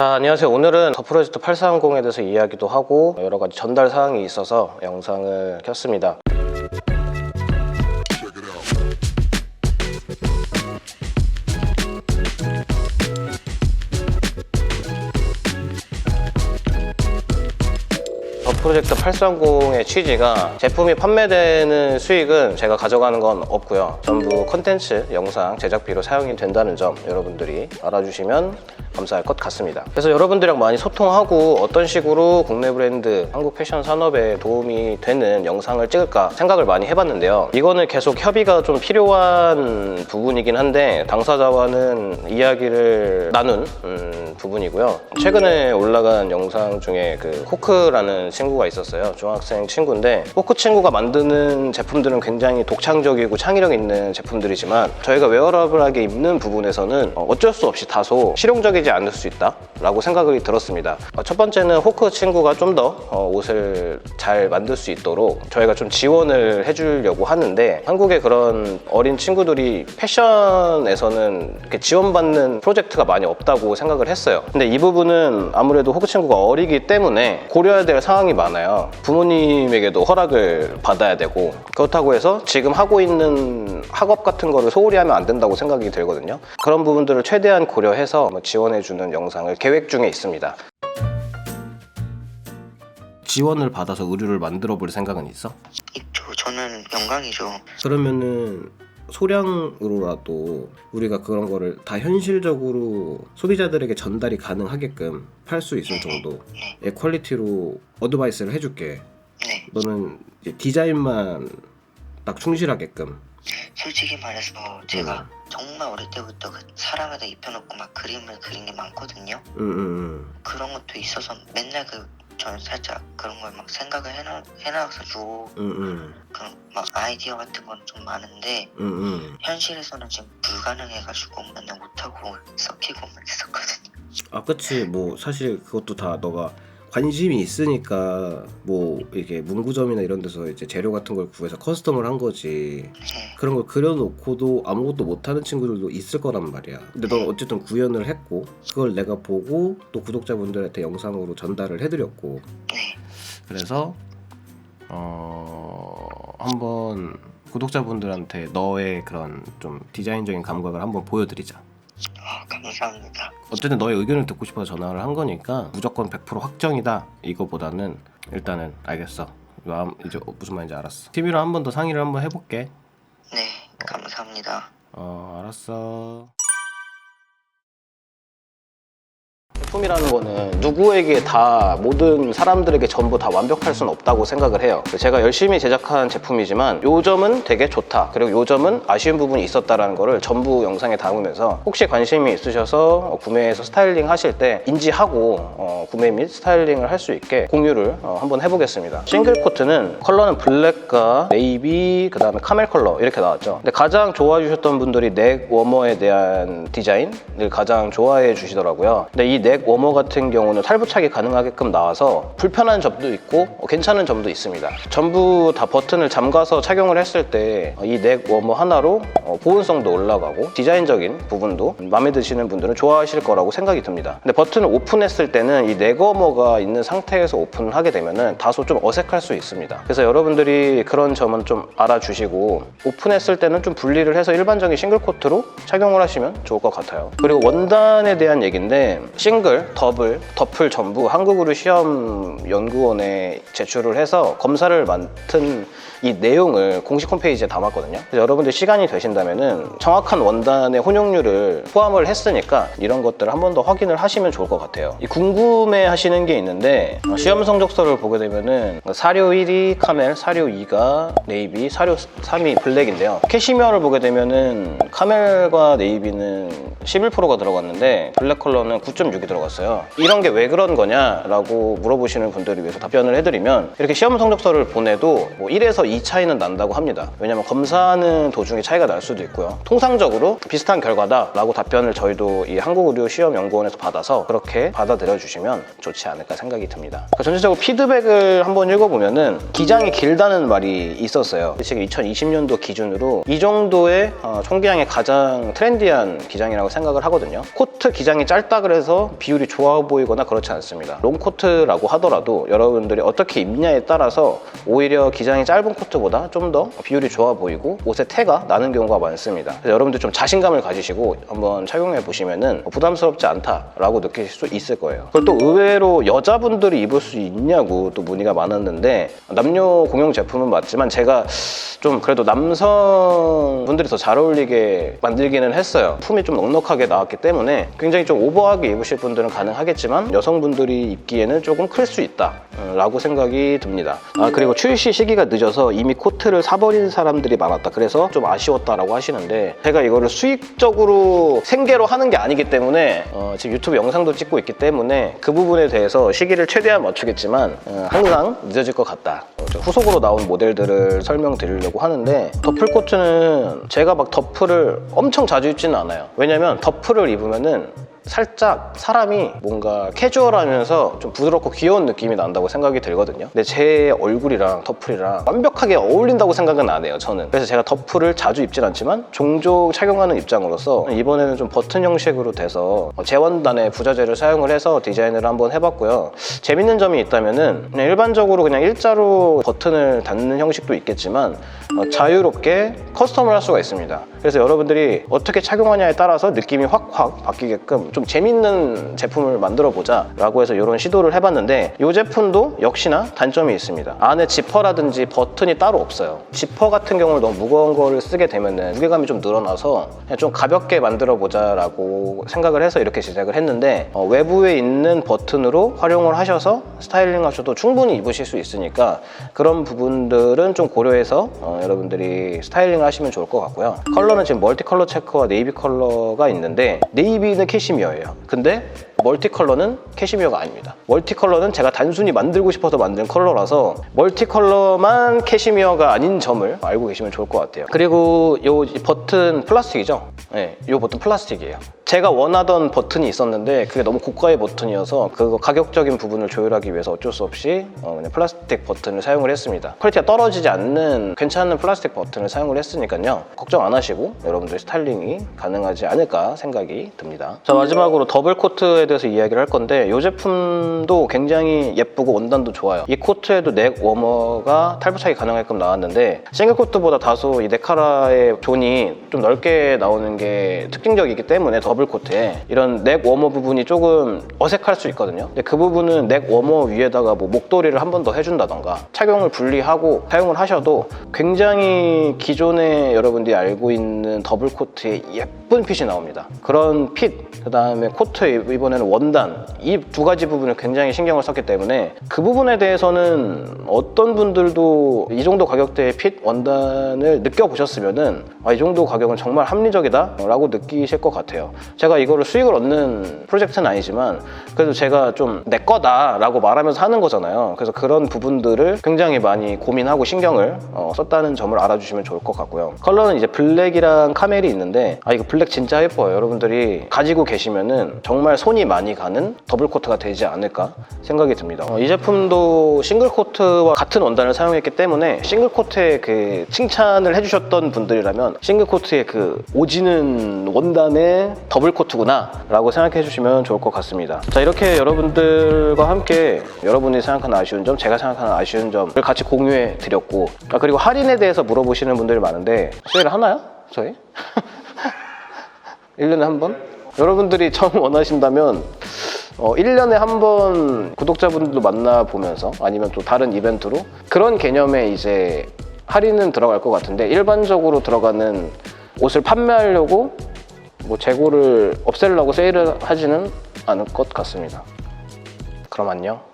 자, 안녕하세요. 오늘은 더 프로젝트 8430에 대해서 이야기도 하고 여러 가지 전달 사항이 있어서 영상을 켰습니다. 프로젝트 830의 취지가 제품이 판매되는 수익은 제가 가져가는 건 없고요. 전부 컨텐츠, 영상 제작비로 사용이 된다는 점 여러분들이 알아주시면 감사할 것 같습니다. 그래서 여러분들이랑 많이 소통하고 어떤 식으로 국내 브랜드, 한국 패션 산업에 도움이 되는 영상을 찍을까 생각을 많이 해봤는데요. 이거는 계속 협의가 좀 필요한 부분이긴 한데 당사자와는 이야기를 나눈 음, 부분이고요. 최근에 올라간 영상 중에 그 호크라는 친구 가 있었어요. 중학생 친구인데 호크 친구가 만드는 제품들은 굉장히 독창적이고 창의력 있는 제품들이지만 저희가 웨어러블하게 입는 부분에서는 어, 어쩔 수 없이 다소 실용적이지 않을 수 있다라고 생각이 들었습니다. 어, 첫 번째는 호크 친구가 좀 더 옷을 잘 만들 수 있도록 저희가 좀 지원을 해주려고 하는데 한국의 그런 어린 친구들이 패션에서는 지원받는 프로젝트가 많이 없다고 생각을 했어요. 근데 이 부분은 아무래도 호크 친구가 어리기 때문에 고려해야 될 상황이 많아요. 부모님에게도 허락을 받아야 되고 그렇다고 해서 지금 하고 있는 학업 같은 거를 소홀히 하면 안 된다고 생각이 들거든요. 그런 부분들을 최대한 고려해서 뭐 지원해주는 영상을 계획 중에 있습니다. 지원을 받아서 의류를 만들어 볼 생각은 있어? 있죠. 저는 영광이죠. 그러면은 소량으로라도 우리가 그런 거를 다 현실적으로 소비자들에게 전달이 가능하게끔 팔 수 있을 정도의 퀄리티로 어드바이스를 해줄게. 네. 너는 디자인만 딱 충실하게끔. 솔직히 말해서 제가 정말 어릴 때부터 그 사람에다 입혀놓고 막 그림을 그린 게 많거든요. 응, 응, 응. 그런 것도 있어서 맨날 그 저는 살짝 그런 걸 막 생각을 해놔 해놔가지고 응, 응, 그런 막 아이디어 같은 건 좀 많은데 응, 응. 현실에서는 지금 불가능해가지고 맨날 못하고 썩히고 막 있었거든요. 아, 그치. 뭐 사실 그것도 다 너가 관심이 있으니까 뭐 이게 문구점이나 이런 데서 이제 재료 같은 걸 구해서 커스텀을 한 거지. 네. 그런 걸 그려놓고도 아무것도 못하는 친구들도 있을 거란 말이야. 근데 넌 어쨌든 구현을 했고 그걸 내가 보고 또 구독자분들한테 영상으로 전달을 해드렸고 네. 그래서 어 한번 구독자분들한테 너의 그런 좀 디자인적인 감각을 한번 보여드리자. 아, 감사합니다. 어쨌든 너의 의견을 듣고 싶어서 전화를 한 거니까 무조건 100% 확정이다 이거보다는 일단은 알겠어. 마음 이제 무슨 말인지 알았어. TV로 한 번 더 상의를 한번 해볼게. 네. 감사합니다. 어 알았어. 제품이라는 거는 누구에게 다 모든 사람들에게 전부 다 완벽할 수는 없다고 생각을 해요. 제가 열심히 제작한 제품이지만 요 점은 되게 좋다. 그리고 요 점은 아쉬운 부분이 있었다라는 거를 전부 영상에 담으면서 혹시 관심이 있으셔서 어, 구매해서 스타일링 하실 때 인지하고 어, 구매 및 스타일링을 할 수 있게 공유를 어, 한번 해보겠습니다. 싱글 코트는 컬러는 블랙과 네이비 그 다음에 카멜 컬러 이렇게 나왔죠. 근데 가장 좋아해 주셨던 분들이 넥 워머에 대한 디자인을 가장 좋아해 주시더라고요. 근데 이넥 워머 같은 경우는 탈부착이 가능하게끔 나와서 불편한 점도 있고 어, 괜찮은 점도 있습니다. 전부 다 버튼을 잠가서 착용을 했을 때 이 넥 워머 하나로 어, 보온성도 올라가고 디자인적인 부분도 마음에 드시는 분들은 좋아하실 거라고 생각이 듭니다. 근데 버튼을 오픈했을 때는 이 넥 워머가 있는 상태에서 오픈을 하게 되면은 다소 좀 어색할 수 있습니다. 그래서 여러분들이 그런 점은 좀 알아주시고 오픈했을 때는 좀 분리를 해서 일반적인 싱글 코트로 착용을 하시면 좋을 것 같아요. 그리고 원단에 대한 얘기인데 싱글, 더블, 더플 전부 한국으로 시험 연구원에 제출을 해서 검사를 맡은 이 내용을 공식 홈페이지에 담았거든요. 여러분들 시간이 되신다면은 정확한 원단의 혼용률을 포함을 했으니까 이런 것들을 한 번 더 확인을 하시면 좋을 것 같아요. 이 궁금해 하시는 게 있는데 어, 시험 성적서를 보게 되면은 사료 1이 카멜, 사료 2가 네이비, 사료 3이 블랙인데요. 캐시미어를 보게 되면은 카멜과 네이비는 11%가 들어갔는데 블랙 컬러는 9.6이 들어갔어요. 이런 게 왜 그런 거냐라고 물어보시는 분들을 위해서 답변을 해드리면 이렇게 시험 성적서를 보내도 뭐 1에서 2 차이는 난다고 합니다. 왜냐면 검사하는 도중에 차이가 날 수도 있고요. 통상적으로 비슷한 결과다라고 답변을 저희도 이 한국의료 시험연구원에서 받아서 그렇게 받아들여 주시면 좋지 않을까 생각이 듭니다. 그러니까 전체적으로 피드백을 한번 읽어보면은 기장이 길다는 말이 있었어요. 지금 2020년도 기준으로 이 정도의 어, 총기장이 가장 트렌디한 기장이라고 생각을 하거든요. 코트 기장이 짧다 그래서 비율이 좋아 보이거나 그렇지 않습니다. 롱코트라고 하더라도 여러분들이 어떻게 입냐에 따라서 오히려 기장이 짧은 코트보다 좀 더 비율이 좋아 보이고 옷에 태가 나는 경우가 많습니다. 그래서 여러분들 좀 자신감을 가지시고 한번 착용해 보시면은 부담스럽지 않다라고 느끼실 수 있을 거예요. 그리고 또 의외로 여자분들이 입을 수 있냐고 또 문의가 많았는데 남녀 공용 제품은 맞지만 제가 좀 그래도 남성분들이 더 잘 어울리게 만들기는 했어요. 품이 좀 넉넉 하게 나왔기 때문에 굉장히 좀 오버하게 입으실 분들은 가능하겠지만 여성분들이 입기에는 조금 클 수 있다 라고 생각이 듭니다. 아 그리고 출시 시기가 늦어서 이미 코트를 사버린 사람들이 많았다. 그래서 좀 아쉬웠다라고 하시는데 제가 이거를 수익적으로 생계로 하는 게 아니기 때문에 어, 지금 유튜브 영상도 찍고 있기 때문에 그 부분에 대해서 시기를 최대한 맞추겠지만 어, 항상 늦어질 것 같다. 후속으로 나온 모델들을 설명드리려고 하는데 더플 코트는 제가 막 더플을 엄청 자주 입지는 않아요. 왜냐면 더플을 입으면은 살짝 사람이 뭔가 캐주얼하면서 좀 부드럽고 귀여운 느낌이 난다고 생각이 들거든요. 근데 제 얼굴이랑 더플이랑 완벽하게 어울린다고 생각은 안 해요, 저는. 그래서 제가 더플을 자주 입진 않지만 종종 착용하는 입장으로서 이번에는 좀 버튼 형식으로 돼서 재원단의 부자재를 사용을 해서 디자인을 한번 해봤고요. 재밌는 점이 있다면은 일반적으로 그냥 일자로 버튼을 닫는 형식도 있겠지만 어, 자유롭게 커스텀을 할 수가 있습니다. 그래서 여러분들이 어떻게 착용하냐에 따라서 느낌이 확확 바뀌게끔 좀 재밌는 제품을 만들어 보자 라고 해서 이런 시도를 해봤는데 이 제품도 역시나 단점이 있습니다. 안에 지퍼라든지 버튼이 따로 없어요. 지퍼 같은 경우는 너무 무거운 거를 쓰게 되면 무게감이 좀 늘어나서 좀 가볍게 만들어 보자 라고 생각을 해서 이렇게 제작을 했는데 어, 외부에 있는 버튼으로 활용을 하셔서 스타일링 하셔도 충분히 입으실 수 있으니까 그런 부분들은 좀 고려해서 어, 여러분들이 스타일링을 하시면 좋을 것 같고요. 컬러는 지금 멀티 컬러 체크와 네이비 컬러가 있는데 네이비는 캐시미 어예요. 근데 멀티 컬러는 캐시미어가 아닙니다. 멀티 컬러는 제가 단순히 만들고 싶어서 만든 컬러라서 멀티 컬러만 캐시미어가 아닌 점을 알고 계시면 좋을 것 같아요. 그리고 이 버튼 플라스틱이죠? 네, 이 버튼 플라스틱이에요. 제가 원하던 버튼이 있었는데 그게 너무 고가의 버튼이어서 그 가격적인 부분을 조율하기 위해서 어쩔 수 없이 어, 그냥 플라스틱 버튼을 사용을 했습니다. 퀄리티가 떨어지지 않는 괜찮은 플라스틱 버튼을 사용을 했으니까요. 걱정 안 하시고 여러분들 스타일링이 가능하지 않을까 생각이 듭니다. 자 마지막으로 더블 코트에 대해서 이야기를 할 건데 이 제품도 굉장히 예쁘고 원단도 좋아요. 이 코트에도 넥 워머가 탈부착이 가능하게끔 나왔는데 싱글 코트보다 다소 이 네카라의 존이 좀 넓게 나오는 게 특징적이기 때문에 더블 코트에 이런 넥 워머 부분이 조금 어색할 수 있거든요. 근데 그 부분은 넥 워머 위에다가 뭐 목도리를 한 번 더 해준다던가 착용을 분리하고 사용을 하셔도 굉장히 기존에 여러분들이 알고 있는 더블 코트에 예쁜 핏이 나옵니다. 그런 핏, 그 다음에 코트 이번에 는 원단 이 두 가지 부분을 굉장히 신경을 썼기 때문에 그 부분에 대해서는 어떤 분들도 이 정도 가격대의 핏 원단을 느껴보셨으면은 아, 이 정도 가격은 정말 합리적이다 라고 느끼실 것 같아요. 제가 이거를 수익을 얻는 프로젝트는 아니지만 그래도 제가 좀 내 거다 라고 말하면서 하는 거잖아요. 그래서 그런 부분들을 굉장히 많이 고민하고 신경을 어, 썼다는 점을 알아주시면 좋을 것 같고요. 컬러는 이제 블랙이랑 카멜이 있는데 아 이거 블랙 진짜 예뻐요. 여러분들이 가지고 계시면은 정말 손이 많이 가는 더블 코트가 되지 않을까 생각이 듭니다. 어, 이 제품도 싱글 코트와 같은 원단을 사용했기 때문에 싱글 코트의 그 칭찬을 해주셨던 분들이라면 싱글 코트의 그 오지는 원단의 더블 코트구나 라고 생각해 주시면 좋을 것 같습니다. 자 이렇게 여러분들과 함께 여러분이 생각하는 아쉬운 점, 제가 생각하는 아쉬운 점을 같이 공유해 드렸고 아, 그리고 할인에 대해서 물어보시는 분들이 많은데 세일 하나요? 저희? 1년에 한 번? 여러분들이 정 원하신다면 어, 1년에 한 번 구독자분들도 만나보면서 아니면 또 다른 이벤트로 그런 개념의 이제 할인은 들어갈 것 같은데 일반적으로 들어가는 옷을 판매하려고 뭐 재고를 없애려고 세일을 하지는 않을 것 같습니다. 그럼 안녕.